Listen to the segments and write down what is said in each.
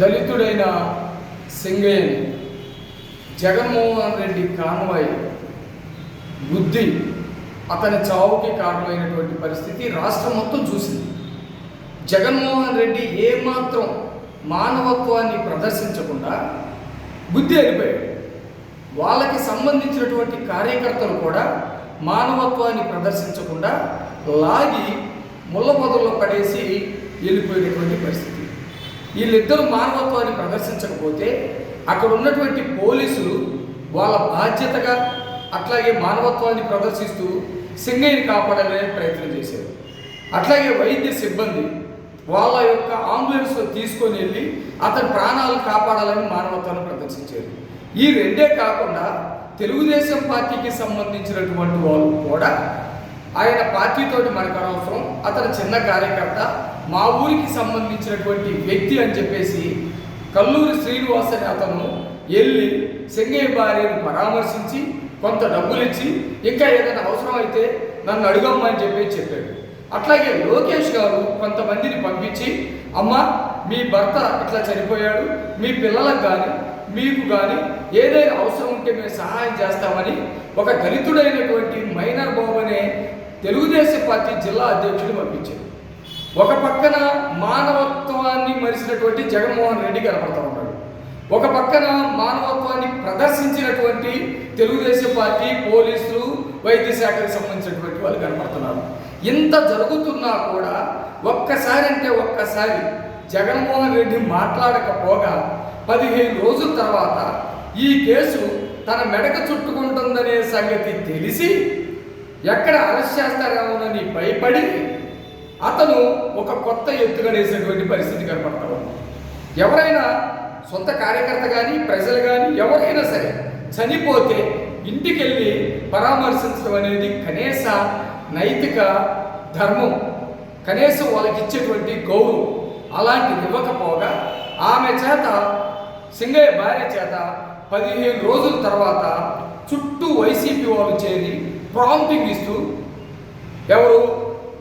దళితుడైన సింగయ్యని జగన్మోహన్ రెడ్డి కాన్వాయ్ బుద్ధి అతని చావుకి కారణమైనటువంటి పరిస్థితి రాష్ట్రం మొత్తం చూసింది. జగన్మోహన్ రెడ్డి ఏమాత్రం మానవత్వాన్ని ప్రదర్శించకుండా బుద్ధి వెళ్ళిపోయాడు వాళ్ళకి సంబంధించినటువంటి కార్యకర్తలు కూడా మానవత్వాన్ని ప్రదర్శించకుండా లాగి ముళ్ళ పడేసి వెళ్ళిపోయినటువంటి పరిస్థితి. వీళ్ళిద్దరూ మానవత్వాన్ని ప్రదర్శించకపోతే అక్కడ ఉన్నటువంటి పోలీసులు వాళ్ళ బాధ్యతగా అట్లాగే మానవత్వాన్ని ప్రదర్శిస్తూ సింగయ్యని కాపాడాలనే ప్రయత్నం చేశారు. అట్లాగే వైద్య సిబ్బంది వాళ్ళ యొక్క అంబులెన్స్లో తీసుకొని వెళ్ళి అతని ప్రాణాలు కాపాడాలని మానవత్వాన్ని ప్రదర్శించారు. ఈ రెండే కాకుండా తెలుగుదేశం పార్టీకి సంబంధించినటువంటి వాళ్ళు కూడా ఆయన పార్టీతోటి మనకు అనవసరం. అతను చిన్న కార్యకర్త. మా ఊరికి సంబంధించినటువంటి వ్యక్తి అని చెప్పేసి కల్లూరి శ్రీనివాస్ అని అతను వెళ్ళి సింగయ్య భార్యను పరామర్శించి కొంత డబ్బులు ఇచ్చి ఇంకా ఏదైనా అవసరం అయితే నన్ను అడుగమ్మని చెప్పి చెప్పాడు. అట్లాగే లోకేష్ గారు కొంతమందిని పంపించి అమ్మ మీ భర్త ఇట్లా చనిపోయాడు. మీ పిల్లలకు కానీ మీకు కానీ ఏదైనా అవసరం ఉంటే మేము సహాయం చేస్తామని ఒక దళితుడైనటువంటి మైనర్ బాబు అనే తెలుగుదేశం పార్టీ జిల్లా అధ్యక్షుడు పంపించారు. ఒక పక్కన మానవత్వాన్ని మరిసినటువంటి జగన్మోహన్ రెడ్డి కనపడతా ఉన్నాడు. ఒక పక్కన మానవత్వాన్ని ప్రదర్శించినటువంటి తెలుగుదేశం పార్టీ పోలీసులు వైద్య శాఖకు సంబంధించినటువంటి వాళ్ళు కనపడుతున్నారు. ఇంత జరుగుతున్నా కూడా ఒక్కసారి అంటే ఒక్కసారి జగన్మోహన్ రెడ్డి మాట్లాడకపోగా పదిహేను రోజుల తర్వాత ఈ కేసు తన మెడక చుట్టుకుంటుందనే సంగతి తెలిసి ఎక్కడ అరెస్ట్ చేస్తారేమోనని భయపడి అతను ఒక కొత్త ఎత్తుగడేసినటువంటి పరిస్థితి కనపడతా ఉంది. ఎవరైనా సొంత కార్యకర్త కానీ ప్రజలు కానీ ఎవరైనా సరే చనిపోతే ఇంటికి వెళ్ళి పరామర్శించడం అనేది కనీస నైతిక ధర్మం. కనీసం వాళ్ళకి ఇచ్చేటువంటి గౌరవం అలాంటిది ఇవ్వకపోగా ఆమె చేత సింగయ్య భార్య చేత పదిహేను రోజుల తర్వాత చుట్టూ వైసీపీ వాళ్ళు చేరి ప్రాంప్టింగ్ ఇస్తూ ఎవరు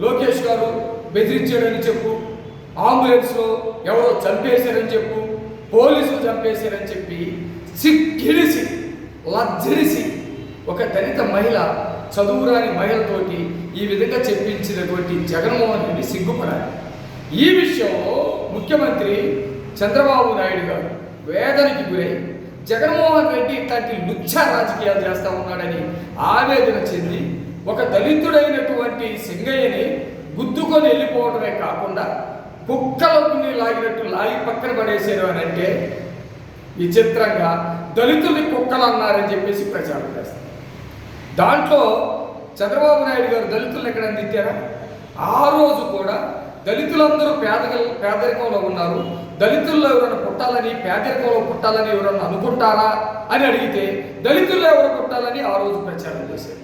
లోకేష్ గారు బెదిరించాడని చెప్పు అంబులెన్స్లో ఎవరో చంపేశారని చెప్పు పోలీసులు చంపేశారని చెప్పి సిగ్గిరిసి లజ్జరిసి ఒక దళిత మహిళ చదువురాని మహిళతోటి ఈ విధంగా చెప్పించినటువంటి జగన్మోహన్ రెడ్డి సిగ్గుపడాలి. ఈ విషయంలో ముఖ్యమంత్రి చంద్రబాబు నాయుడు గారు వేదనకి గురై జగన్మోహన్ రెడ్డి ఇట్లాంటి లుచ్చ రాజకీయాలు చేస్తా ఉన్నాడని ఆవేదన చెంది ఒక దళితుడైనటువంటి సింగయ్యని గుద్దుకొని వెళ్ళిపోవడమే కాకుండా కుక్కలని లాగినట్టు లాగి పక్కన పడేసారు అని అంటే విచిత్రంగా దళితుల్ని కుక్కలు అన్నారని చెప్పేసి ప్రచారం చేస్తారు. దాంట్లో చంద్రబాబు నాయుడు గారు దళితులను ఎక్కడ అందించారా? ఆ రోజు కూడా దళితులందరూ పేద పేదరికంలో ఉన్నారు. దళితుల్లో ఎవరైనా పుట్టాలని పేదరికంలో పుట్టాలని ఎవరైనా అనుకుంటారా అని అడిగితే దళితుల్లో ఎవరు పుట్టాలని ఆ రోజు ప్రచారం చేశారు.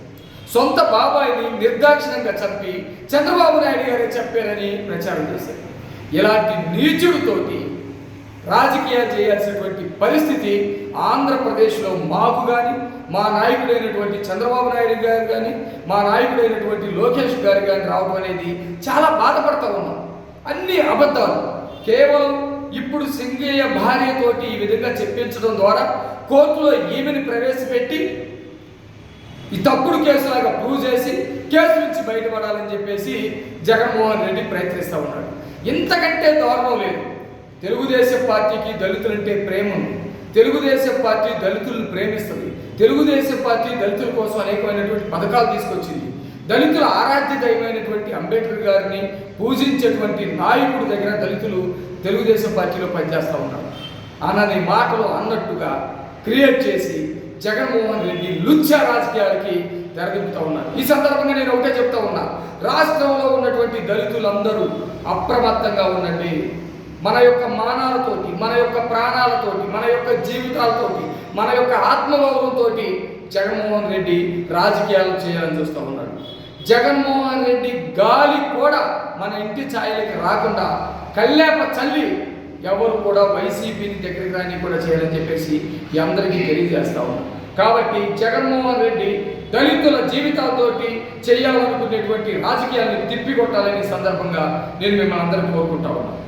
సొంత బాబాయిని నిర్దాక్షిణ్యంగా చంపి చంద్రబాబు నాయుడు గారే చెప్పారని ప్రచారం చేశారు. ఇలాంటి నీచుడితోటి రాజకీయాలు చేయాల్సినటువంటి పరిస్థితి ఆంధ్రప్రదేశ్లో మాకు కానీ మా నాయకుడైనటువంటి చంద్రబాబు నాయుడు గారు కానీ మా నాయకుడైనటువంటి లోకేష్ గారు కానీ రావడం అనేది చాలా బాధపడతా ఉన్నాం. అన్ని అబద్ధాలు. కేవలం ఇప్పుడు సింగయ్య భార్యతోటి ఈ విధంగా చెప్పించడం ద్వారా కోర్టులో ఈమెని ప్రవేశపెట్టి ఈ తప్పుడు కేసులాగా ప్రూవ్ చేసి కేసు నుంచి బయటపడాలని చెప్పేసి జగన్మోహన్ రెడ్డి ప్రయత్నిస్తూ ఉన్నాడు. ఇంతకంటే దారుణం లేదు. తెలుగుదేశం పార్టీకి దళితులంటే ప్రేమ ఉంది. తెలుగుదేశం పార్టీ దళితులను ప్రేమిస్తుంది. తెలుగుదేశం పార్టీ దళితుల కోసం అనేకమైనటువంటి పథకాలు తీసుకొచ్చింది. దళితుల ఆరాధ్య దైవమైనటువంటి అంబేద్కర్ గారిని పూజించేటువంటి నాయకుడి దగ్గర దళితులు తెలుగుదేశం పార్టీలో పనిచేస్తూ ఉన్నారు. అన్నది మాటలు అన్నట్టుగా క్రియేట్ చేసి జగన్మోహన్ రెడ్డి లుచ్చ రాజకీయాలకి తెరదింపుతా ఉన్నారు. ఈ సందర్భంగా నేను ఒకటే చెప్తా ఉన్నా. రాష్ట్రంలో ఉన్నటువంటి దళితులందరూ అప్రమత్తంగా ఉండండి. మన యొక్క మానాలతోటి మన యొక్క ప్రాణాలతోటి మన యొక్క జీవితాలతోటి మన యొక్క ఆత్మగౌరవంతో జగన్మోహన్ రెడ్డి రాజకీయాలు చేయాలని చూస్తూ ఉన్నాడు. జగన్మోహన్ రెడ్డి గాలి కూడా మన ఇంటి ఛాయలకి రాకుండా కల్లేప చల్లి ఎవరు కూడా వైసీపీని దగ్గరికి రాని కూడా చేయాలని చెప్పేసి అందరికీ తెలియజేస్తా ఉన్నాం. కాబట్టి జగన్మోహన్ రెడ్డి దళితుల జీవితాలతోటి చేయాలనుకునేటువంటి రాజకీయాన్ని తిప్పికొట్టాలని సందర్భంగా నేను మిమ్మల్ని అందరికీ కోరుకుంటా ఉన్నాను